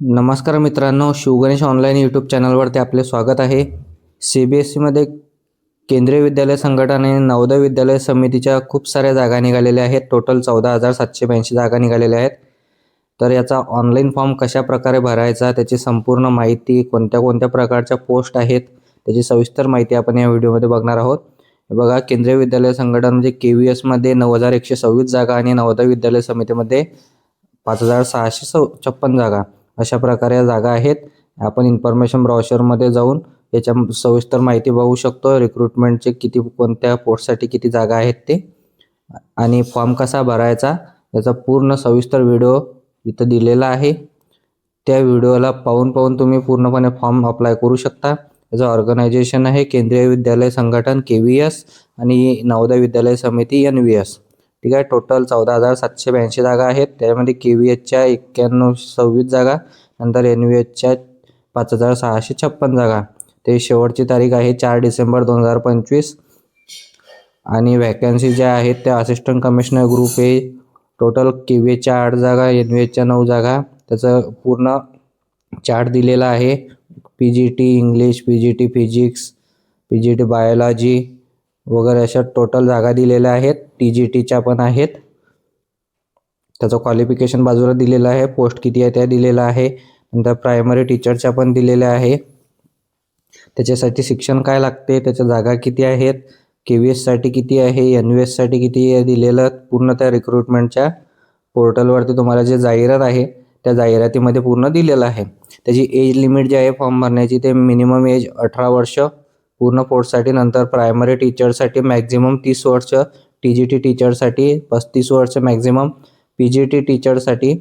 नमस्कार मित्रांनो Shivganesh online YouTube चॅनलवरती आपले स्वागत आहे. सी बी एस सीमध्ये केंद्रीय विद्यालय संघटना आणि नवोदय विद्यालय समितीच्या खूप साऱ्या जागा निघालेल्या आहेत. टोटल चौदा हजार सातशे ब्याऐंशी जागा निघालेल्या आहेत. तर याचा ऑनलाईन फॉर्म कशा प्रकारे भरायचा त्याची संपूर्ण माहिती कोणत्या कोणत्या प्रकारच्या पोस्ट आहेत त्याची सविस्तर माहिती आपण या व्हिडिओमध्ये बघणार आहोत. बघा केंद्रीय विद्यालय संघटन म्हणजे के व्ही एसमध्ये नऊ हजार एकशे सव्वीस जागा आणि नवोदय विद्यालय समितीमध्ये पाच हजार सहाशे सौ छप्पन जागा. अशा प्रकारे या जागा आहेत. आपण इन्फॉर्मेशन ब्रॉशरमध्ये जाऊन याच्या सविस्तर माहिती बघू शकतो. रिक्रुटमेंटचे किती कोणत्या पोस्टसाठी किती जागा आहेत ते. आणि फॉर्म कसा भरायचा याचा पूर्ण सविस्तर व्हिडिओ इथं दिलेला आहे. त्या व्हिडिओला पाहून पाहून तुम्ही पूर्णपणे फॉर्म अप्लाय करू शकता. याचं ऑर्गनायझेशन आहे केंद्रीय विद्यालय संघटन के व्ही एस आणि नवोदय विद्यालय समिती एन व्ही एस ठीक आहे. टोटल चौदा हजार सातशे ब्याऐंशी जागा आहेत. त्यामध्ये के व्ही एचच्या एक्क्याण्णव सव्वीस जागा नंतर एन व्ही एचच्या पाच हजार सहाशे छप्पन जागा. ते शेवटची तारीख आहे चार डिसेंबर दोन हजार पंचवीस. आणि व्हॅकन्सी ज्या आहेत त्या असिस्टंट कमिशनर ग्रुप हे टोटल के व्ही एचच्या आठ जागा एन व्ही एचच्या नऊ जागा. त्याचं पूर्ण चार्ट दिलेला आहे. P G T English P G T physics P G T biology वगैरे अशा टोटल जागा दिलेल्या आहेत. टी जी टीच्या पण आहेत. त्याचं क्वालिफिकेशन बाजूला दिलेलं आहे. पोस्ट किती आहे त्या दिलेलं आहे. नंतर प्रायमरी टीचरच्या पण दिलेल्या आहे. त्याच्यासाठी शिक्षण काय लागते? त्याच्या जागा किती आहेत? के व्ही एससाठी किती आहे? एन व्ही एससाठी किती आहे दिलेलं? पूर्ण त्या रिक्रुटमेंटच्या पोर्टलवरती तुम्हाला जे जाहिरात आहे त्या जाहिरातीमध्ये पूर्ण दिलेलं आहे. त्याची एज लिमिट जी आहे फॉर्म भरण्याची ते मिनिमम एज अठरा वर्ष पूर्ण फोर्ससाठी नंतर प्रायमरी टीचरसाठी मॅक्झिमम तीस वर्ष टी जी टी टीचरसाठी पस्तीस वर्ष मॅक्झिमम पी जी टी टीचरसाठी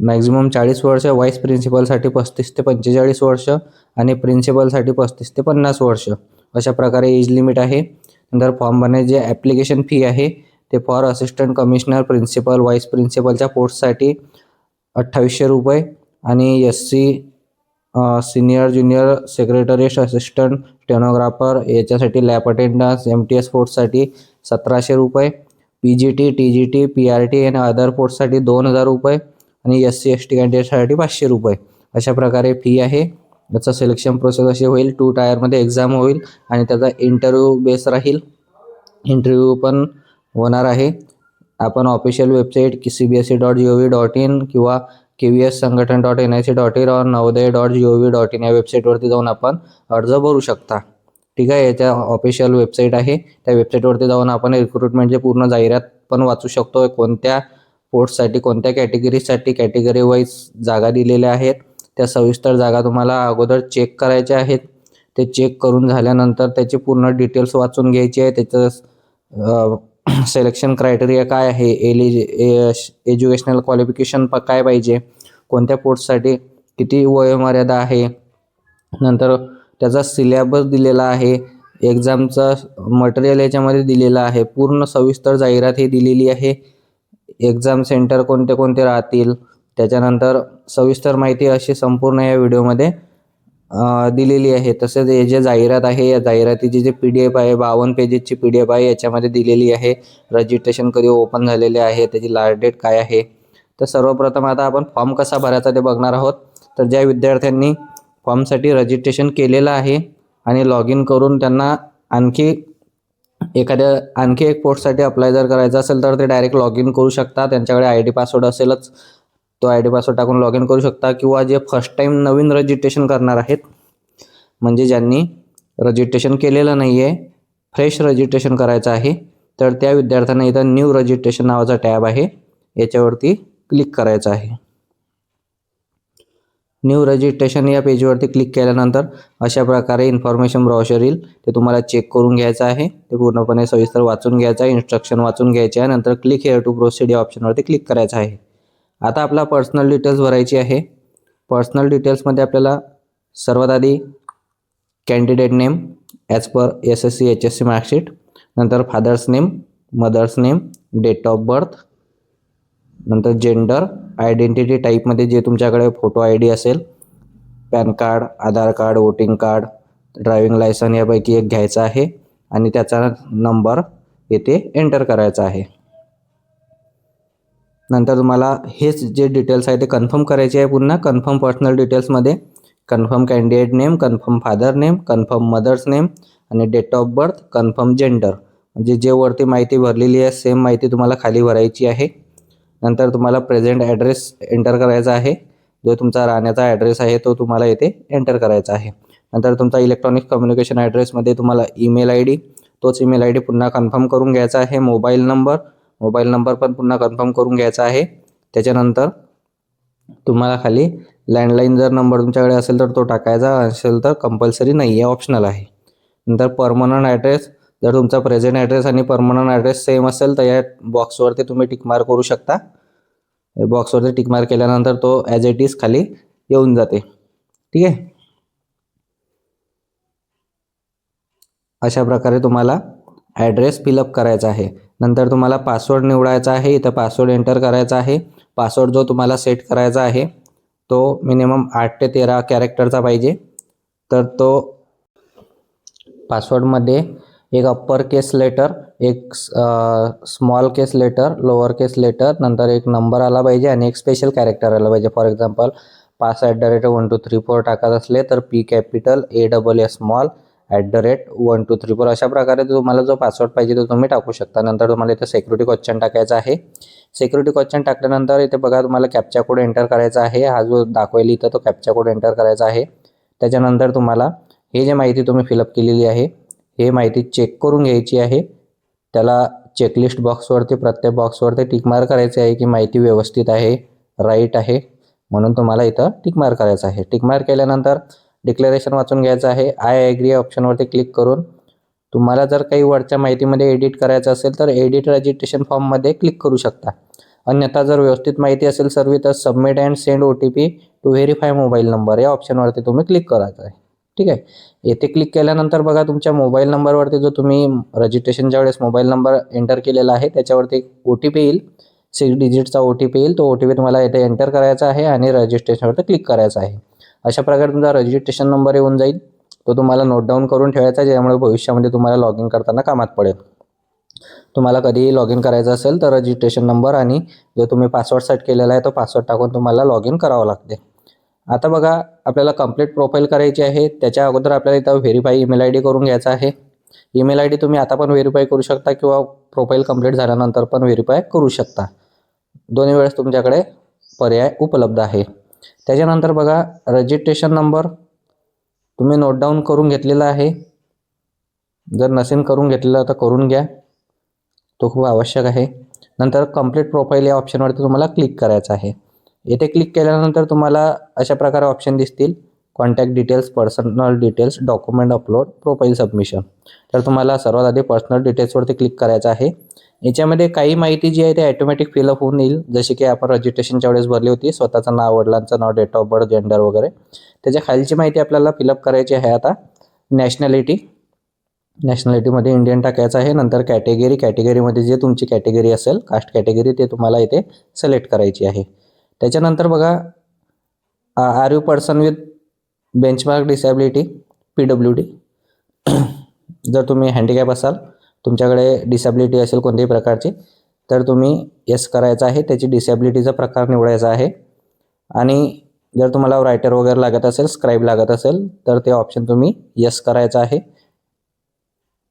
मॅक्झिमम चाळीस वर्ष व्हाईस प्रिन्सिपलसाठी पस्तीस ते पंचेचाळीस वर्ष आणि प्रिन्सिपलसाठी पस्तीस ते पन्नास वर्ष. अशा प्रकारे एज लिमिट आहे. नंतर फॉर्म भरण्याची जे ॲप्लिकेशन फी आहे ते for assistant commissioner principal vice प्रिन्सिपलच्या पोस्टसाठी अठ्ठावीसशे रुपये आणि S C senior junior secretariat assistant stenographer याच्यासाठी lab attendance M T S फोर्ससाठी सतराशे रुपये P G T T G T P R T आणि अदर फोर्ससाठी दोन हजार रुपये आणि एस सी एस टी कॅन्डिडेटसाठी पाचशे रुपये. अशा प्रकारे फी आहे. याचं सिलेक्शन प्रोसेस अशी होईल. टू टायरमध्ये एक्झाम होईल आणि त्याचा इंटरव्ह्यू बेस राहील. इंटरव्ह्यू पण होणार आहे. आपण official website C B S C dot G O V dot in किंवा K V S Sangathan dot N I C dot in और Navodaya dot G O V dot in या वेबसाईटवरती जाऊन आपण अर्ज भरू शकता. ठीक आहे? याच्या ऑफिशियल वेबसाईट आहे. त्या वेबसाईटवरती जाऊन आपण रिक्रुटमेंटचे पूर्ण जाहिरात पण वाचू शकतो. कोणत्या पोस्टसाठी कोणत्या कॅटेगरीसाठी कॅटेगरी वाईज जागा दिलेल्या आहेत? त्या सविस्तर जागा तुम्हाला अगोदर चेक करायच्या आहेत. ते चेक करून झाल्यानंतर त्याचे पूर्ण डिटेल्स वाचून घ्यायचे आहे. त्याचं सिलेक्शन क्रायटेरिया काय आहे? एलिज एज्युकेशनल क्वालिफिकेशन प काय पाहिजे? कोणत्या पोस्टसाठी किती वयोमर्यादा आहे? नंतर त्याचा सिलेबस दिलेला आहे. एक्झामचं मटेरियल याच्यामध्ये दिलेलं आहे. पूर्ण सविस्तर जाहिरात ही दिलेली आहे. एक्झाम सेंटर कोणते कोणते राहतील? त्याच्यानंतर सविस्तर माहिती अशी संपूर्ण या व्हिडिओमध्ये दिलेली आहे. तसेच हे जे जाहिरात आहे या जाहिरातीची जी पी डी एफ आहे बावन्न पेजेसची पी डी एफ आहे याच्यामध्ये दिलेली आहे. रजिस्ट्रेशन कधी ओपन झालेले आहे त्याची लास्ट डेट काय आहे. तर सर्वप्रथम आता आपण फॉर्म कसा भरायचा ते बघणार आहोत. तर ज्या विद्यार्थ्यांनी फॉर्मसाठी रजिस्ट्रेशन केलेलं आहे आणि लॉग इन करून त्यांना आणखी एखाद्या आणखी एक पोस्टसाठी अप्लाय जर करायचं असेल तर ते डायरेक्ट लॉग इन करू शकता. त्यांच्याकडे आय डी पासवर्ड असेलच. तो आय डी पासवर्ड टाकून लॉग इन करू शकता किंवा जे फर्स्ट टाईम नवीन रजिस्ट्रेशन करणार आहेत म्हणजे ज्यांनी रजिस्ट्रेशन केलेलं नाही आहे फ्रेश रजिस्ट्रेशन करायचं आहे तर त्या विद्यार्थ्यांना इथं न्यू रजिस्ट्रेशन नावाचा टॅब आहे याच्यावरती क्लिक करायचं आहे. न्यू रजिस्ट्रेशन या पेजवरती क्लिक केल्यानंतर अशा प्रकारे इन्फॉर्मेशन ब्रॉशर येईल ते तुम्हाला चेक करून घ्यायचं आहे ते पूर्णपणे सविस्तर वाचून घ्यायचं आहे इन्स्ट्रक्शन वाचून घ्यायचे आहे नंतर क्लिक हेअर टू प्रोसिड या ऑप्शनवरती क्लिक करायचं आहे. आता आपला पर्सनल डिटेल्स भरायची आहे. पर्सनल डिटेल्समध्ये आपल्याला सर्वात आधी candidate name as per S S C H S C marksheet नंतर father's name mother's name date of birth नंतर जेंडर आयडेंटिटी टाईपमध्ये जे तुमच्याकडे फोटो आय डी असेल PAN card Aadhaar card voting card driving licence यापैकी एक घ्यायचा आहे आणि त्याचा नंबर येथे एंटर करायचा आहे. नंतर तुम्हाला हेच जे डिटेल्स आहे ते कन्फर्म करायचे आहे पुन्हा कन्फर्म पर्सनल डिटेल्समध्ये confirm candidate name confirm father name confirm mother's name आणि date of birth confirm gender म्हणजे जे वरती माहिती भरलेली आहे सेम माहिती तुम्हाला खाली भरायची आहे. नंतर तुम्हाला प्रेझेंट ॲड्रेस एंटर करायचा आहे. जो तुमचा राहण्याचा ॲड्रेस आहे तो तुम्हाला येथे एंटर करायचा आहे. नंतर तुमचा इलेक्ट्रॉनिक कम्युनिकेशन ॲड्रेसमध्ये तुम्हाला ईमेल आय डी तोच ईमेल आय डी पुन्हा कन्फर्म करून घ्यायचा आहे. मोबाईल नंबर मोबाईल नंबर पण पुन्हा कन्फर्म करून घ्यायचा आहे. त्याच्यानंतर तुम्हाला खाली लँडलाईन जर नंबर तुमच्याकडे असेल तर तो टाकायचा असेल तर कंपल्सरी नाही आहे ऑप्शनल आहे. नंतर परमनंट ॲड्रेस जर तुमचा प्रेझेंट ॲड्रेस आणि परमनंट ॲड्रेस सेम असेल तर या बॉक्सवरती तुम्ही टिकमार करू शकता. बॉक्सवरती टिकमार केल्यानंतर तो ॲज इट इज खाली येऊन जाते. ठीक आहे? अशा प्रकारे तुम्हाला ॲड्रेस फिलअप करायचा आहे. नंतर तुम्हाला पासवर्ड निवडायचा आहे इथं पासवर्ड एंटर करायचा आहे. पासवर्ड जो तुम्हाला सेट करायचा आहे तो मिनिमम आठ ते तेरा कॅरेक्टरचा पाहिजे. तर तो पासवर्डमध्ये एक अप्पर केस लेटर एक small case letter lower case letter नंतर एक नंबर आला पाहिजे आणि एक स्पेशल कॅरेक्टर आला पाहिजे. For example pass at the rate one two three four टाकत असले तर P capital A double A small at the rate one two three four अशा प्रकारे तुम्हाला जो पासवर्ड पाहिजे तो तुम्ही टाकू शकता. नंतर तुम्हाला इथे सेक्युरिटी क्वेश्चन टाकायचा आहे. सेक्युरिटी क्वेश्चन टाकल्यानंतर इथे बघा तुम्हाला कॅप्चा कोड एंटर करायचा आहे. हा जो दाखवेल इथं तो कॅप्चा कोड एंटर करायचा आहे. त्याच्यानंतर तुम्हाला हे जे माहिती तुम्ही फिलअप केलेली आहे हे माहिती चेक करून घ्यायची आहे. त्याला चेकलिस्ट बॉक्सवरती प्रत्येक बॉक्सवरती टिकमार करायचे आहे की माहिती व्यवस्थित आहे राईट आहे. म्हणून तुम्हाला इथं टिकमार करायचं आहे. टिकमार केल्यानंतर डिक्लेरेशन वाचून घ्यायचं आहे. आय ॲग्री ऑप्शनवरती क्लिक करून तुम्हाला जर काही वरच्या माहितीमध्ये एडिट करायचं असेल तर एडिट रजिस्ट्रेशन फॉर्ममध्ये क्लिक करू शकता. अन्यथा जर व्यवस्थित माहिती असेल सर्व तर submit and send O T P to verify mobile number या ऑप्शनवरती तुम्ही क्लिक करायचं आहे. ठीक आहे? येथे क्लिक केल्यानंतर बघा तुमच्या मोबाईल नंबरवरती जो तुम्ही रजिस्ट्रेशनच्या वेळेस मोबाईल नंबर एंटर केलेला आहे त्याच्यावरती ओ टी पी येईल. सिक्स डिजिटचा ओ टी पी येईल. तो ओ टी पी तुम्हाला येथे एंटर करायचा आहे आणि रजिस्ट्रेशनवरती क्लिक करायचा आहे. अशा प्रकारे तुमचा रजिस्ट्रेशन नंबर येऊन जाईल. तो तुम्हाला नोट डाऊन करून ठेवायचा ज्यामुळे भविष्यामध्ये तुम्हाला लॉग इन करताना कामात पडेल. तुम्हाला कधीही लॉग इन करायचं असेल तर रजिस्ट्रेशन नंबर आणि जो तुम्ही पासवर्ड सेट केलेला आहे तो पासवर्ड टाकून तुम्हाला लॉग इन करावं लागते. आता बघा आपल्याला कंप्लीट प्रोफाईल करायची आहे. त्याच्या अगोदर आपल्याला इथं व्हेरीफाय ईमेल आय डी करून घ्यायचा आहे. ईमेल आय डी तुम्ही आता पण व्हेरीफाय करू शकता किंवा प्रोफाईल कंप्लीट झाल्यानंतर पण व्हेरीफाय करू शकता. दोन्ही वेळेस तुमच्याकडे पर्याय उपलब्ध आहे. त्याच्यानंतर बघा रजिस्ट्रेशन नंबर तुम्ही नोट डाऊन करून घेतलेला आहे. जर नसेल करून घेतलेला तर करून घ्या. तो खूप आवश्यक आहे. नंतर कंप्लीट प्रोफाईल या ऑप्शनवरती तुम्हाला क्लिक करायचं आहे. येथे क्लिक केल्यानंतर तुम्हाला अशा प्रकारे ऑप्शन दिसतील. Contact details personal details document upload profile submission तर तुम्हाला सर्वात आधी पर्सनल डिटेल्सवरती क्लिक करायचं आहे. याच्यामध्ये काही माहिती जी आहे ती ॲटोमॅटिक फिलअप होऊन येईल. जशी की आपण रजिस्ट्रेशनच्या वेळेस भरली होती स्वतःचं नाव वडिलांचं नाव डेट ऑफ बर्थ जेंडर वगैरे. त्याच्या खालची माहिती आपल्याला फिलअप करायची आहे आता. नॅशनॅलिटी नॅशनॅलिटीमध्ये इंडियन टाकायचं आहे. नंतर कॅटेगरी कॅटेगरीमध्ये जे तुमची कॅटेगरी असेल कास्ट कॅटेगरी ते तुम्हाला इथे सिलेक्ट करायची आहे. त्याच्यानंतर बघा are you person with benchmark disability P W D जर तुम्ही हँडिकॅप असाल तुमच्याकडे डिसॅबिलिटी असेल कोणत्याही प्रकारची तर तुम्ही येस करायचं आहे. त्याची डिसॅबिलिटीचा प्रकार निवडायचा आहे. आणि जर तुम्हाला रायटर वगैरे लागत असेल स्क्राईब लागत असेल तर ते ऑप्शन तुम्ही येस करायचं आहे.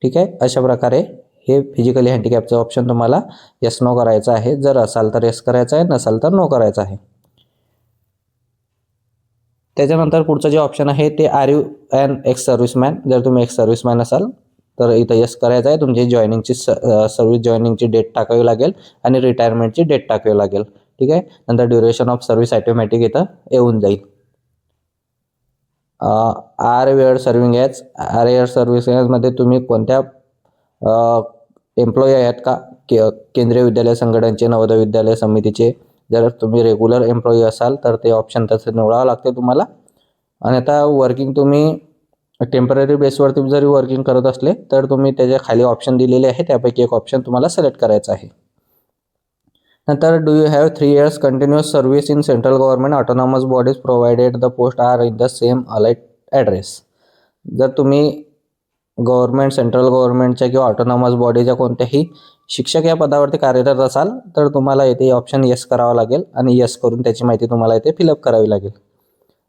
ठीक आहे? अशा प्रकारे हे फिजिकली हँडिकॅपचं ऑप्शन तुम्हाला येस नो करायचं आहे. जर असाल तर येस करायचं आहे नसाल तर नो करायचं आहे. त्याच्यानंतर पुढचं जे ऑप्शन आहे ते are you and ex serviceman जर तुम्ही एक्स सर्व्हिसमॅन असाल तर इथं यस करायचं आहे. तुमची जॉईनिंगची स सर्व्हिस जॉईनिंगची डेट टाकावी लागेल आणि रिटायरमेंटची डेट टाकावी लागेल. ठीक आहे? नंतर ड्युरेशन ऑफ सर्व्हिस ॲटोमॅटिक इथं येऊन जाईल. Are where serving as are air सर्व्हिसमध्ये तुम्ही कोणत्या एम्प्लॉई आहेत का? के केंद्रीय विद्यालय संघटनेचे नवोदय विद्यालय समितीचे. जर तुम्ही रेग्युलर एम्प्लॉई असाल तर ते ऑप्शन तसे निवडावं लागते तुम्हाला. आणि आता वर्किंग तुम्ही टेंपररी बेसवरती जरी वर्किंग करत असले तर तुम्ही त्याच्याखाली ऑप्शन दिलेले आहे. त्यापैकी एक ऑप्शन तुम्हाला सिलेक्ट करायचं आहे. नंतर do you have three years continuous service in central government autonomous bodies provided the post are in the same alight address जर तुम्ही गव्हर्नमेंट सेंट्रल गव्हर्नमेंटच्या किंवा ऑटोनॉमस बॉडीच्या कोणत्याही शिक्षक या पदावरती कार्यरत असाल तर तुम्हाला येथे ऑप्शन येस करावा लागेल आणि येस करून त्याची माहिती तुम्हाला इथे फिलअप करावी लागेल.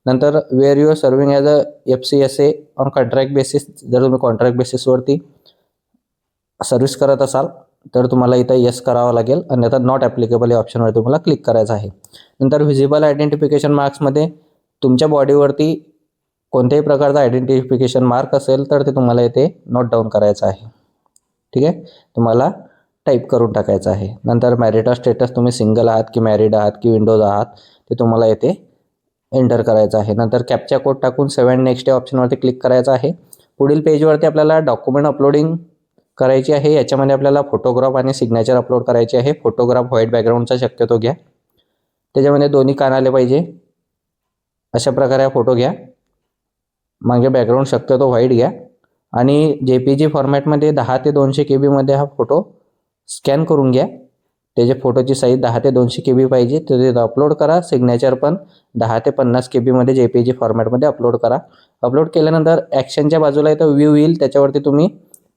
नंतर where you are serving as a F C S A on contract basis जर तुम्ही कॉन्ट्रॅक्ट बेसिसवरती सर्व्हिस करत असाल तर तुम्हाला इथं येस करावं लागेल. आणि आता नॉट ॲप्लिकेबल या ऑप्शनवर तुम्हाला क्लिक करायचं आहे. नंतर व्हिजिबल आयडेंटिफिकेशन मार्क्समध्ये तुमच्या बॉडीवरती कोणत्याही प्रकारचा आयडेंटिफिकेशन मार्क असेल तर ते तुम्हाला इथे नोट डाऊन करायचं आहे. ठीक आहे? तुम्हाला टाईप करून टाकायचं आहे. नंतर मॅरिटा स्टेटस तुम्ही सिंगल आहात की मॅरिड आहात की विंडोज आहात ते तुम्हाला येथे एंटर करायचं आहे. नंतर कॅपचा कोड टाकून सेवन नेक्स्ट या ऑप्शनवरती क्लिक करायचं आहे. पुढील पेजवरती आपल्याला डॉक्युमेंट अपलोडिंग करायची आहे. याच्यामध्ये आपल्याला फोटोग्राफ आणि सिग्नेचर अपलोड करायचे आहे. फोटोग्राफ व्हाईट बॅकग्राऊंडचा शक्यतो घ्या. त्याच्यामध्ये दोन्ही कान आले पाहिजे. अशा प्रकारे हा फोटो घ्या. मागे बॅकग्राऊंड शक्यतो व्हाईट घ्या. आणि जे पी जी फॉर्मॅटमध्ये दहा ते दोनशे के बीमध्ये हा फोटो स्कॅन करून घ्या. त्याच्या फोटोची साईज दहा ते दोनशे के बी पाहिजे. तर तिथं अपलोड करा. सिग्नेचर पण दहा ते पन्नास के बीमध्ये जे पी जी फॉर्मॅटमध्ये अपलोड करा. अपलोड केल्यानंतर ॲक्शनच्या बाजूला इथं व्ह्यू येईल त्याच्यावरती तुम्ही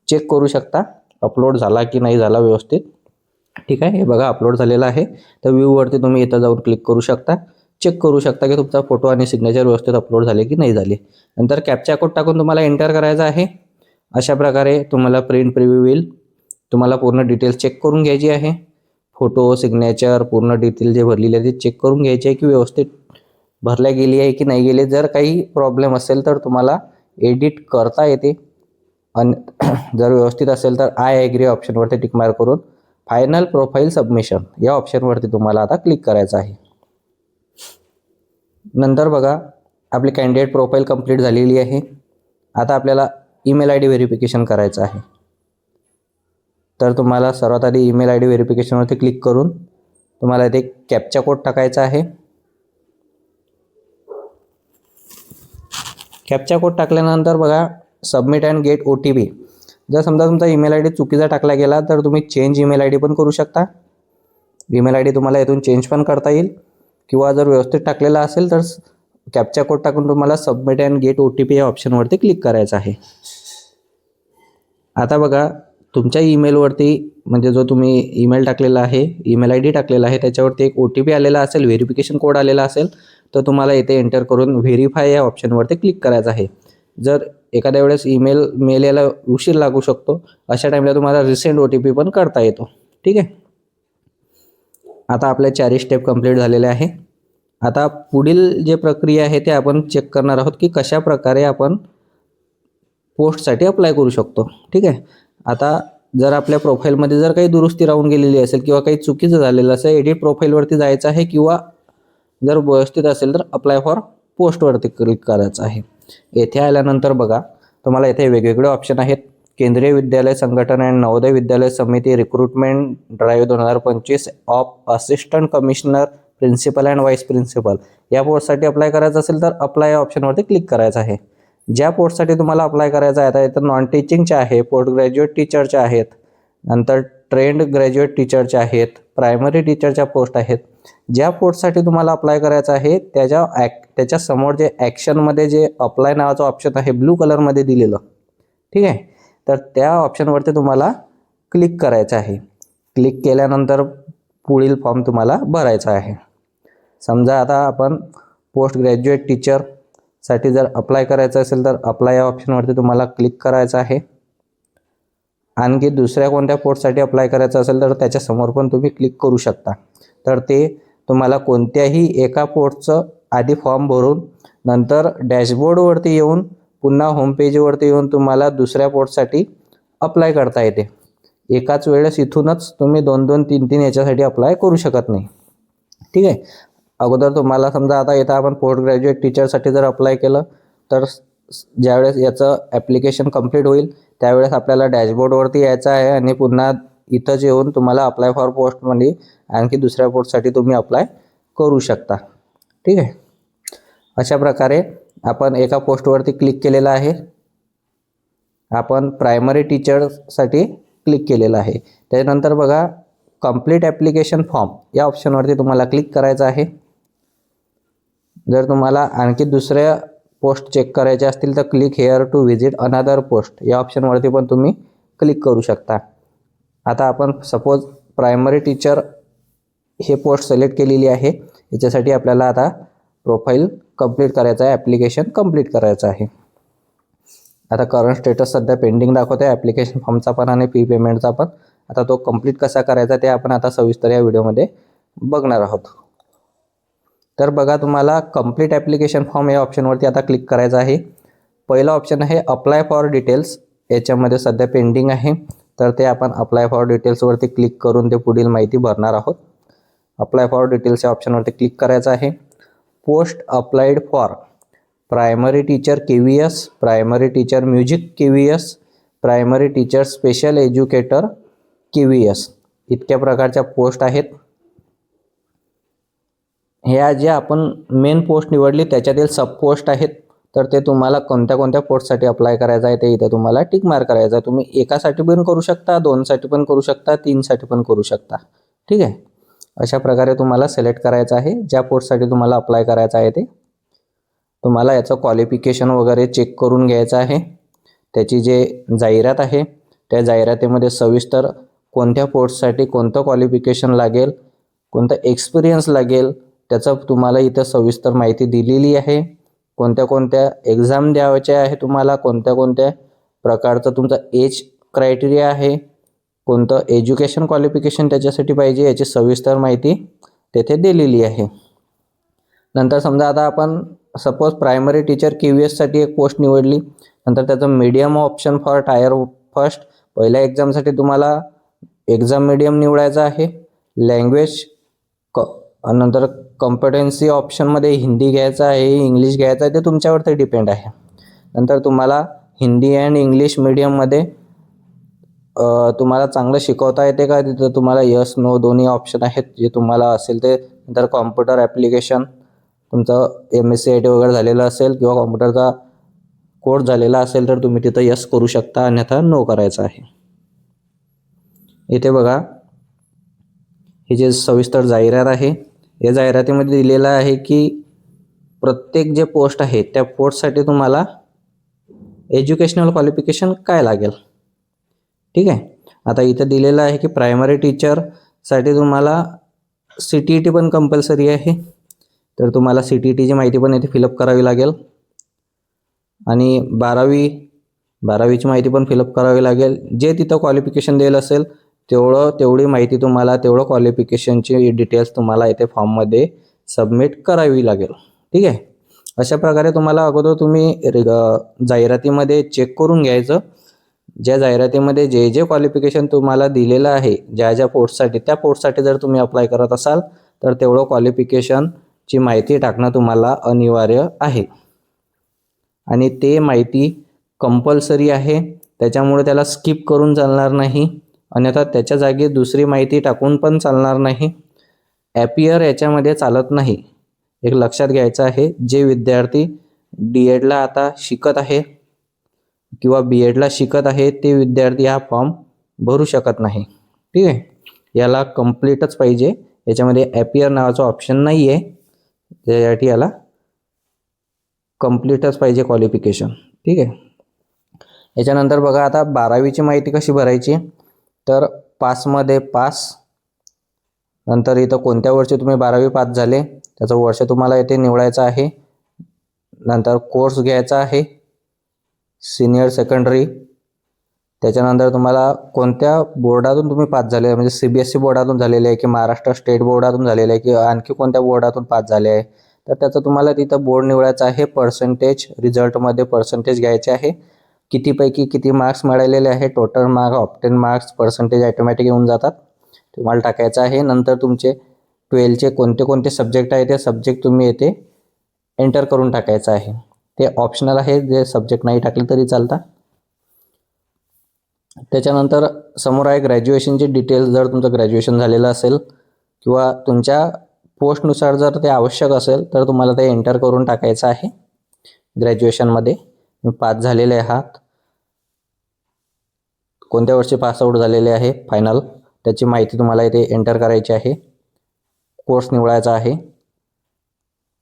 चेक करू शकता. अपलोड झाला की नाही झाला व्यवस्थित. ठीक आहे? हे बघा अपलोड झालेला आहे. तर व्ह्यूवरती तुम्ही इथं जाऊन क्लिक करू शकता. चेक करू शकता की तुमचा फोटो आणि सिग्नेचर व्यवस्थित अपलोड झाले की नाही झाले. नंतर कॅपचा कोड टाकून तुम्हाला एंटर करायचा आहे. अशा प्रकारे तुम्हाला प्रिंट प्रिव्ह्यू येईल. तुम्हाला पूर्ण डिटेल्स चेक करून घ्यायची आहे. फोटो सिग्नेचर पूर्ण डिटेल जे भरलेले आहे ते चेक करून घ्यायचे आहे की व्यवस्थित भरल्या गेली आहे की नाही गेली जर काही प्रॉब्लेम असेल तर तुम्हाला एडिट करता येते. आणि जर व्यवस्थित असेल तर आय ॲग्री ऑप्शनवरती टिकमार करून फायनल प्रोफाईल सबमिशन या ऑप्शनवरती तुम्हाला आता क्लिक करायचं आहे. नंतर बघा आपली कॅन्डिडेट प्रोफाईल कंप्लीट झालेली आहे. आता आपल्याला ईमेल आय डी व्हेरिफिकेशन करायचं आहे. तर तुम्हाला सर्वात आधी ईमेल आय डी व्हेरिफिकेशनवरती क्लिक करून तुम्हाला इथे कॅपचा कोड टाकायचा आहे. कॅपचा कोड टाकल्यानंतर बघा submit and get O T P. जर समजा तुमचा ईमेल आय डी चुकीचा टाकला गेला तर तुम्ही चेंज ईमेल आय डी पण करू शकता. ईमेल आय डी तुम्हाला इथून चेंज पण करता येईल. किंवा जर व्यवस्थित टाकलेला असेल तर कॅपचा कोड टाकून तुम्हाला submit and get O T P या ऑप्शनवरती क्लिक करायचं आहे. आता बघा तुमच्या ईमेलवरती म्हणजे जो तुम्ही ईमेल टाकलेला आहे ईमेल आय डी टाकलेला आहे त्याच्यावरती एक ओ टी पी आलेला असेल व्हेरिफिकेशन कोड आलेला असेल तर तुम्हाला इथे एंटर करून व्हेरीफाय या ऑप्शनवरती क्लिक करायचं आहे. जर एखाद्या वेळेस ईमेल मेल यायला उशीर लागू शकतो अशा टाईमला तुम्हाला रिसेंट ओ टी पी पण करता येतो. ठीक आहे? आता आपल्या चारही स्टेप कंप्लीट झालेले आहे. आता पुढील जे प्रक्रिया आहे ते आपण चेक करणार आहोत की कशा प्रकारे आपण पोस्टसाठी अप्लाय करू शकतो. ठीक आहे? आता जर आपल्या प्रोफाईलमध्ये जर काही दुरुस्ती राहून गेलेली असेल किंवा काही चुकीचं झालेलं असेल एडिट प्रोफाईलवरती जायचं आहे किंवा जर व्यवस्थित असेल तर अप्लाय फॉर पोस्टवरती क्लिक करायचं आहे. येथे आल्यानंतर बघा तुम्हाला येथे वेगवेगळे ऑप्शन आहेत. केंद्रीय विद्यालय संघटन अँड नवोदय विद्यालय समिती रिक्रुटमेंट ड्राईव्ह दोन हजार पंचवीस of assistant commissioner principal and vice principal या पोस्टसाठी अप्लाय करायचं असेल तर अप्लाय या ऑप्शनवरती क्लिक करायचं आहे. ज्या पोस्टसाठी तुम्हाला अप्लाय करायचं आहे आता इथं नॉन टीचिंगच्या आहे पोस्ट ग्रॅज्युएट टीचरच्या आहेत नंतर ट्रेंड ग्रॅज्युएट टीचरच्या आहेत प्रायमरी टीचरच्या पोस्ट आहेत. ज्या पोस्टसाठी तुम्हाला अप्लाय करायचं आहे त्याच्या ॲक त्याच्यासमोर जे ॲक्शनमध्ये जे अप्लाय नावाचं ऑप्शन आहे ब्लू कलरमध्ये दिलेलं ठीक आहे? तर त्या ऑप्शनवरती तुम्हाला क्लिक करायचं आहे. क्लिक केल्यानंतर पुढील फॉर्म तुम्हाला भरायचा आहे. समजा आता आपण पोस्ट ग्रॅज्युएट टीचर साठी जर अप्लाय करायचं असेल तर अप्लाय या ऑप्शनवरती तुम्हाला क्लिक करायचं आहे. आणखी दुसऱ्या कोणत्या पोस्टसाठी अप्लाय करायचं असेल तर त्याच्यासमोर पण तुम्ही क्लिक करू शकता. तर ते तुम्हाला कोणत्याही एका पोस्टचं आधी फॉर्म भरून नंतर डॅशबोर्डवरती येऊन पुन्हा होमपेजवरती येऊन तुम्हाला दुसऱ्या पोस्टसाठी अप्लाय करता येते. एकाच वेळेस इथूनच तुम्ही दोन दोन तीन तीन याच्यासाठी अप्लाय करू शकत नाही. ठीक आहे? अगोदर तुम्हाला समजा आता इथं आपण पोस्ट ग्रॅज्युएट टीचरसाठी जर अप्लाय केलं तर ज्यावेळेस याचं ॲप्लिकेशन कंप्लीट होईल त्यावेळेस आपल्याला डॅशबोर्डवरती यायचं आहे आणि पुन्हा इथंच येऊन तुम्हाला अप्लाय फॉर पोस्टमध्ये आणखी दुसऱ्या पोस्टसाठी तुम्ही अप्लाय करू शकता. ठीक आहे? अशा प्रकारे आपण एका पोस्टवरती क्लिक केलेलं आहे. आपण प्रायमरी टीचरसाठी क्लिक केलेलं आहे. त्याच्यानंतर बघा कंप्लीट ॲप्लिकेशन फॉर्म या ऑप्शनवरती तुम्हाला क्लिक करायचं आहे. जर तुम्हाला आणखी दुसऱ्या पोस्ट चेक करायचे असतील तर click here to visit another post या ऑप्शनवरती पण तुम्ही क्लिक करू शकता. आता आपण सपोज प्रायमरी टीचर हे पोस्ट सिलेक्ट केलेली आहे. याच्यासाठी आपल्याला आता प्रोफाईल कंप्लीट करायचं आहे ॲप्लिकेशन कंप्लीट करायचं आहे. आता करंट स्टेटस सध्या पेंडिंग दाखवतो आहे ॲप्लिकेशन फॉर्मचा पण आणि फी पेमेंटचा पण. आता तो कंप्लीट कसा करायचा ते आपण आता सविस्तर या व्हिडिओमध्ये बघणार आहोत. तर बघा तुम्हाला कंप्लीट ॲप्लिकेशन फॉर्म या ऑप्शनवरती आता क्लिक करायचं आहे. पहिलं ऑप्शन आहे अप्लाय फॉर डिटेल्स याच्यामध्ये सध्या पेंडिंग आहे. तर ते आपण अप्लाय फॉर डिटेल्सवरती क्लिक करून ते पुढील माहिती भरणार आहोत. अप्लाय फॉर डिटेल्स या ऑप्शनवरती क्लिक करायचं आहे. Post applied for primary teacher K V S primary teacher music K V S primary teacher special educator K V S इतक्या प्रकारच्या पोस्ट आहेत. ह्या ज्या आपण मेन पोस्ट निवडली त्याच्यातील सब पोस्ट आहेत तर ते तुम्हाला कोणत्या कोणत्या पोस्टसाठी अप्लाय करायचं आहे ते इथे तुम्हाला टिक मार्क करायचं आहे. तुम्ही एकासाठी पण करू शकता दोनसाठी पण करू शकता तीनसाठी पण करू शकता. ठीक आहे? अशा प्रकारे तुम्हाला सिलेक्ट करायचं आहे. ज्या पोस्टसाठी तुम्हाला अप्लाय करायचं आहे ते तुम्हाला याचं क्वालिफिकेशन वगैरे चेक करून घ्यायचं आहे. त्याची जे जाहिरात आहे त्या जाहिरातीमध्ये सविस्तर कोणत्या पोस्टसाठी कोणतं क्वालिफिकेशन लागेल कोणतं एक्सपिरियन्स लागेल त्याचं तुम्हाला इथं सविस्तर माहिती दिलेली आहे. कोणत्या कोणत्या एक्झाम द्यावयाच्या आहे तुम्हाला? कोणत्या कोणत्या प्रकारचं तुमचं एज क्रायटेरिया आहे? कोणतं एज्युकेशन क्वालिफिकेशन त्याच्यासाठी पाहिजे याची सविस्तर माहिती तेथे दिलेली आहे. नंतर समजा आता आपण suppose primary teacher K V एससाठी एक पोस्ट निवडली. नंतर त्याचं medium option for tier first पहिल्या एक्झामसाठी तुम्हाला एक्झाम मीडियम निवडायचा आहे. लँग्वेज नंतर कॉम्पिटन्सी ऑप्शनमध्ये हिंदी घ्यायचं आहे इंग्लिश घ्यायचं आहे ते तुमच्यावरती डिपेंड आहे. नंतर तुम्हाला हिंदी अँड इंग्लिश मीडियममध्ये तुम्हाला चांगलं शिकवता येते का? तिथं तुम्हाला यस नो दोन्ही ऑप्शन आहेत जे तुम्हाला असेल ते. नंतर कॉम्प्युटर ॲप्लिकेशन तुमचं M S C I T वगैरे झालेलं असेल किंवा कॉम्प्युटरचा कोर्स झालेला असेल तर तुम्ही तिथं यस करू शकता अन्यथा नो करायचं आहे. इथे बघा ही जे सविस्तर जाहिरात आहे या जाहिरातीमध्ये दिलेलं आहे की प्रत्येक जे पोस्ट आहे त्या पोस्टसाठी तुम्हाला एज्युकेशनल क्वालिफिकेशन काय लागेल? ठीक आहे? आता इथं दिलेलं आहे की प्रायमरी टीचरसाठी तुम्हाला सी टी ई टी पण कंपल्सरी आहे. तर तुम्हाला सी टी ई टीची माहिती पण इथे फिलअप करावी लागेल. आणि बारावी बारावीची माहिती पण फिलअप करावी लागेल. जे तिथं क्वालिफिकेशन दिलं असेल तेवढं तेवढी माहिती तुम्हाला तेवढं क्वालिफिकेशनची डिटेल्स तुम्हाला इथे फॉर्ममध्ये सबमिट करावी लागेल. ठीक आहे? अशा प्रकारे तुम्हाला अगोदर तुम्ही जाहिरातीमध्ये चेक करून घ्यायचं. ज्या जाहिरातीमध्ये जे जे क्वालिफिकेशन तुम्हाला दिलेलं आहे ज्या ज्या पोस्टसाठी त्या पोस्टसाठी जर तुम्ही अप्लाय करत असाल तर तेवढं क्वालिफिकेशनची माहिती टाकणं तुम्हाला अनिवार्य आहे. आणि ते माहिती कंपल्सरी आहे. त्याच्यामुळे त्याला स्किप करून चालणार नाही. अन्यथा त्याच्या जागी दुसरी माहिती टाकून पण चालणार नाही. ॲपियर याच्यामध्ये चालत नाही. एक लक्षात घ्यायचं आहे जे विद्यार्थी डी एडला आता शिकत आहे किंवा बी एडला शिकत आहे ते विद्यार्थी हा फॉर्म भरू शकत नाही. ठीक आहे? याला कम्प्लीटच पाहिजे. याच्यामध्ये ॲपियर नावाचं ऑप्शन नाही आहे त्यासाठी याला कम्प्लीटच पाहिजे क्वालिफिकेशन ठीक आहे? याच्यानंतर बघा आता बारावीची माहिती कशी भरायची? तर पासमध्ये पास नंतर इथं कोणत्या वर्षी तुम्ही बारावी पास झाले? त्याचं वर्ष तुम्हाला इथे निवडायचं आहे. नंतर कोर्स घ्यायचा आहे. सिनियर सेकंडरी त्याच्यानंतर तुम्हाला कोणत्या बोर्डातून तुम्ही पास झाले? म्हणजे सी बी एस सी बोर्डातून झालेले आहे की महाराष्ट्र स्टेट बोर्डातून झालेले आहे की आणखी कोणत्या बोर्डातून पास झाले आहे? तर त्याचं तुम्हाला तिथं बोर्ड निवडायचं आहे. पर्सेंटेज रिझल्टमध्ये पर्सेंटेज घ्यायचे आहे. कितीपैकी किती मार्क्स मिळालेले आहे total mark obtain marks percentage automatic येऊन जातात. तुम्हाला टाकायचं आहे. नंतर तुमचे ट्वेल्थचे कोणते कोणते सब्जेक्ट आहे? ते सब्जेक्ट तुम्ही येथे एंटर करून टाकायचं आहे. ते ऑप्शनल आहे. जे सब्जेक्ट नाही टाकले तरी चालतात त्याच्यानंतर समोर आहे ग्रॅज्युएशनचे डिटेल्स जर तुमचं ग्रॅज्युएशन झालेलं असेल किंवा तुमच्या पोस्टनुसार जर ते आवश्यक असेल तर तुम्हाला ते एंटर करून टाकायचं आहे. ग्रॅज्युएशनमध्ये पास झालेले आहात कोणत्या वर्षी पासआउट झालेले आहे? फायनल त्याची माहिती तुम्हाला इथे एंटर करायची आहे. कोर्स निवडायचा आहे.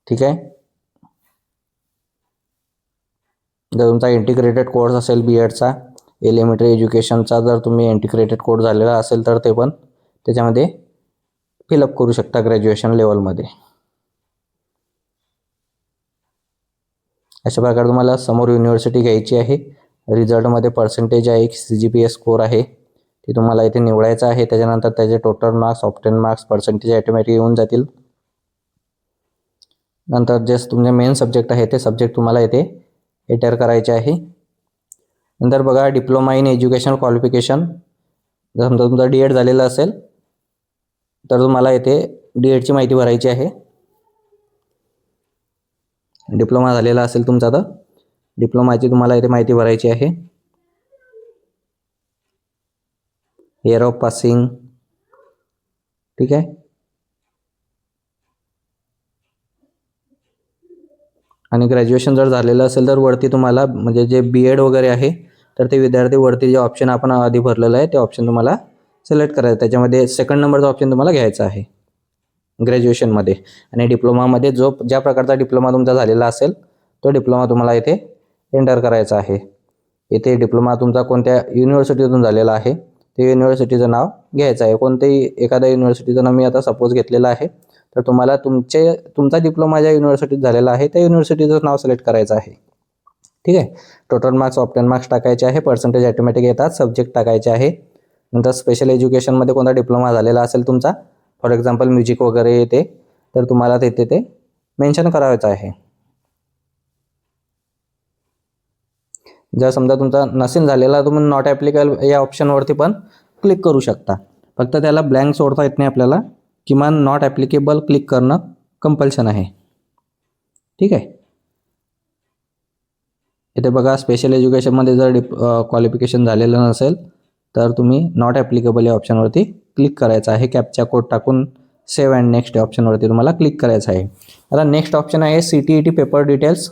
ठीक आहे? जर तुमचा इंटिग्रेटेड कोर्स असेल बी एडचा एलिमेंटरी एज्युकेशनचा जर तुम्ही इंटिग्रेटेड कोर्स झालेला असेल तर ते पण त्याच्यामध्ये फिलअप करू शकता ग्रॅज्युएशन लेवलमध्ये अशा प्रकारे तुम्हाला समोर युनिव्हर्सिटी घ्यायची आहे. रिझल्टमध्ये पर्सेंटेज आहे C G P S score आहे. ते तुम्हाला इथे निवडायचं आहे. त्याच्यानंतर त्याचे total marks obtain marks percentage automatic येऊन जातील. नंतर जे तुमचे मेन सब्जेक्ट आहे ते सब्जेक्ट तुम्हाला इथे एटर करायचे आहे. नंतर बघा डिप्लोमा इन एज्युकेशन क्वालिफिकेशन जर समजा तुमचा डी एड झालेला असेल तर तुम्हाला इथे डी एडची माहिती भरायची आहे. डिप्लोमा झालेला असेल तुमचा तर डिप्लोमाची तुम्हाला इथे माहिती भरायची आहे. एअर ऑफ पासिंग ठीक आहे? आणि ग्रॅज्युएशन जर झालेलं असेल तर वरती तुम्हाला म्हणजे जे बी एड वगैरे आहे तर ते विद्यार्थी वरती जे ऑप्शन आपण आधी भरलेलं आहे ते ऑप्शन तुम्हाला सिलेक्ट करायचं त्याच्यामध्ये सेकंड नंबरचा ऑप्शन तुम्हाला घ्यायचा आहे. ग्रॅज्युएशनमध्ये. आणि डिप्लोमामध्ये जो ज्या प्रकारचा डिप्लोमा तुमचा झालेला असेल तो डिप्लोमा तुम्हाला इथे एंटर करायचा आहे. इथे डिप्लोमा तुमचा कोणत्या युनिव्हर्सिटीतून झालेला आहे ते युनिव्हर्सिटीचं नाव घ्यायचं आहे. कोणत्याही एखाद्या युनिव्हर्सिटीचं नाव मी आता सपोज घेतलेलं आहे तर तुम्हाला तुमचे तुमचा डिप्लोमा ज्या युनिव्हर्सिटीत झालेला आहे त्या युनिव्हर्सिटीचं नाव सिलेक्ट करायचं आहे. ठीक आहे? टोटल मार्क्स ऑप्टेन मार्क्स टाकायचे आहे पर्सेंटेज ॲटोमॅटिक येतात सब्जेक्ट टाकायचे आहे. नंतर स्पेशल एज्युकेशनमध्ये कोणता डिप्लोमा झालेला असेल तुमचा फॉर एक्झाम्पल म्युझिक वगैरे येते तर तुम्हाला तिथे ते मेन्शन करायचं आहे. जर समजा तुमचा नसेल झालेला तुम्ही नॉट ॲप्लिकेबल या ऑप्शनवरती पण क्लिक करू शकता. फक्त त्याला ब्लँक सोडता येत नाही आपल्याला. किमान नॉट ॲप्लिकेबल क्लिक करणं कंपल्शन आहे. ठीक आहे? इथे बघा स्पेशल एज्युकेशनमध्ये जर डिप क्वालिफिकेशन झालेलं नसेल तर तुम्ही नॉट ॲप्लिकेबल या ऑप्शनवरती क्लिक करायचं आहे. कॅपचा कोड टाकून सेव्ह अँड नेक्स्ट या ऑप्शनवरती तुम्हाला क्लिक करायचं आहे. आता नेक्स्ट ऑप्शन आहे C T E T paper details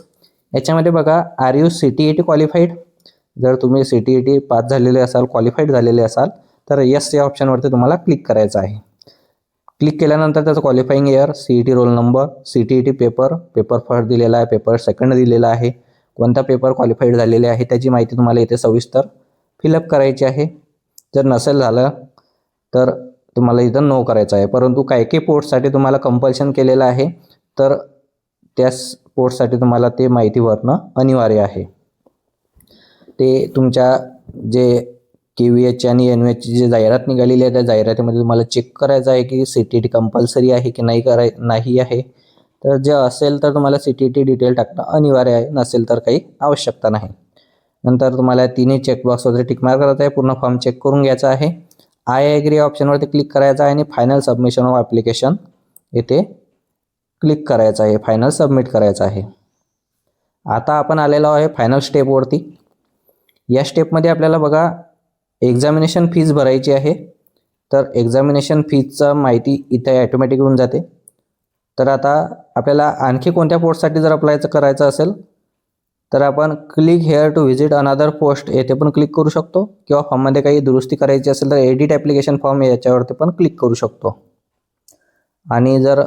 याच्यामध्ये बघा are you C T E T qualified जर तुम्ही C T E T pass झालेले असाल क्वालिफाईड झालेले असाल तर यस या ऑप्शनवरती तुम्हाला क्लिक करायचं आहे. क्लिक केल्यानंतर त्याचं qualifying year C E T roll number C T E T paper paper first दिलेला आहे पेपर सेकंड दिलेला आहे. कोणता पेपर क्वालिफाईड झालेले आहे त्याची माहिती तुम्हाला इथे सविस्तर फिलअप करायची आहे. जर नसेल झालं तर तुम्हाला इथं नो करायचं आहे. परंतु काही काही पोर्टसाठी तुम्हाला कंपल्शन केलेलं आहे. तर त्या पोर्टसाठी तुम्हाला ते माहिती भरणं अनिवार्य आहे. ते तुमच्या जे के व्ही एच आणि एन व्ही एचची जी जाहिरात निघालेली आहे त्या जाहिरातीमध्ये तुम्हाला चेक करायचं आहे की सी टी टी कंपल्सरी आहे की नाही कराय नाही आहे. तर जे असेल तर तुम्हाला सी टी टी डिटेल टाकणं अनिवार्य आहे. नसेल तर काही आवश्यकता नाही. नंतर तुम्हाला तिन्ही चेकबॉक्स वगैरे करायचं आहे. पूर्ण फॉर्म चेक करून घ्यायचा आहे. आय ॲग्री ऑप्शनवरती क्लिक करायचं आहे आणि फायनल सबमिशन ऑफ ॲप्लिकेशन येथे क्लिक करायचं आहे. फायनल सबमिट करायचं आहे. आता आपण आलेलो आहे फायनल स्टेपवरती या स्टेपमध्ये आपल्याला बघा एक्झामिनेशन फीज भरायची आहे. तर एक्झामिनेशन फीजचं माहिती इथे ॲटोमॅटिक होऊन जाते. तर आता आपल्याला आणखी कोणत्या पोस्टसाठी जर अप्लायचं करायचं असेल तर आपण click here to visit another post येथे पण क्लिक करू शकतो. किंवा फॉर्ममध्ये काही दुरुस्ती करायची असेल तर एडिट ॲप्लिकेशन फॉर्म याच्यावरती पण क्लिक करू शकतो. आणि जर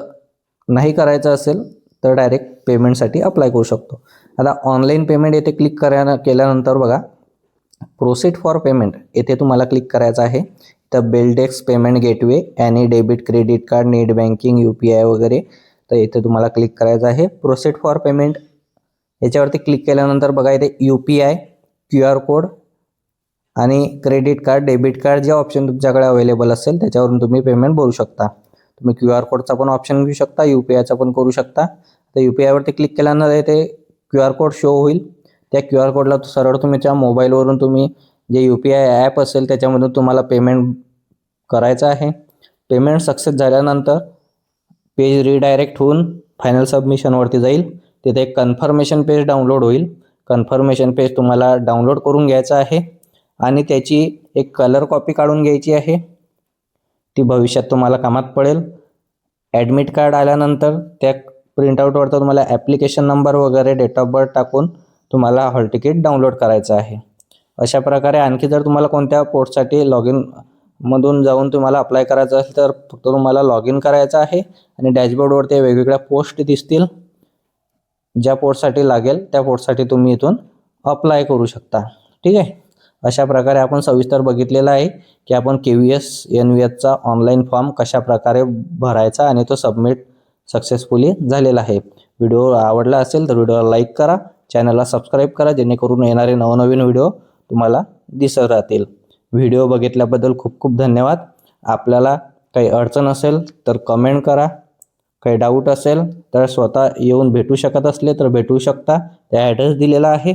नाही करायचं असेल तर डायरेक्ट पेमेंटसाठी अप्लाय करू शकतो. आता ऑनलाईन पेमेंट येथे क्लिक करा केल्यानंतर बघा प्रोसिड फॉर पेमेंट येथे तुम्हाला क्लिक करायचं आहे. तर BillDesk payment gateway any debit credit card net banking U P I वगैरे तर येथे तुम्हाला क्लिक करायचं आहे. प्रोसिड फॉर पेमेंट याच्यावरती क्लिक केल्यानंतर बघा इथे U P I Q R code आणि क्रेडिट कार्ड डेबिट कार्ड जे ऑप्शन तुमच्याकडे अवेलेबल असेल त्याच्यावरून तुम्ही पेमेंट भरू शकता. तुम्ही क्यू आर कोडचा पण ऑप्शन घेऊ शकता यू पी आयचा पण करू शकता. तर यू पी आयवरती क्लिक केल्यानंतर इथे क्यू आर कोड शो होईल. त्या क्यू आर कोडला सरळ तुमच्या मोबाईलवरून तुम्ही जे यू पी आय ॲप असेल त्याच्यामधून तुम्हाला पेमेंट करायचं आहे. पेमेंट सक्सेस झाल्यानंतर पेज रिडायरेक्ट होऊन फायनल सबमिशनवरती जाईल. तिथे एक कन्फर्मेशन पेज डाउनलोड होईल. कन्फर्मेशन पेज तुम्हाला डाउनलोड करून घ्यायचं आहे आणि त्याची एक कलर कॉपी काढून घ्यायची आहे. ती भविष्यात तुम्हाला कामात पडेल. ॲडमिट कार्ड आल्यानंतर त्या प्रिंटआउटवरती तुम्हाला ॲप्लिकेशन नंबर वगैरे डेट ऑफ बर्थ टाकून तुम्हाला हॉल तिकीट डाउनलोड करायचं आहे. अशा प्रकारे आणखी जर तुम्हाला कोणत्या पोर्टसाठी लॉग इन मधून जाऊन तुम्हाला अप्लाय करायचं असेल तर फक्त तुम्हाला लॉग इन करायचं आहे आणि डॅशबोर्डवरती वेगवेगळ्या पोस्ट दिसतील. ज्या पोर्टसाठी लागेल त्या पोर्टसाठी तुम्ही इथून अप्लाय करू शकता. ठीक आहे? अशा प्रकारे आपण सविस्तर बघितलेलं आहे की आपण K V S N V एसचा online form कशा प्रकारे भरायचा आणि तो सबमिट सक्सेसफुली झालेला आहे. व्हिडिओ आवडला असेल तर व्हिडिओला लाईक करा चॅनलला सबस्क्राईब करा जेणेकरून येणारे नवनवीन व्हिडिओ तुम्हाला दिसत राहतील. व्हिडिओ बघितल्याबद्दल खूप खूप धन्यवाद. आपल्याला काही अडचण असेल तर कमेंट करा. काही डाऊट असेल तर स्वतः येऊन भेटू शकत असले तर भेटू शकता. त्या ॲड्रेस दिलेला आहे.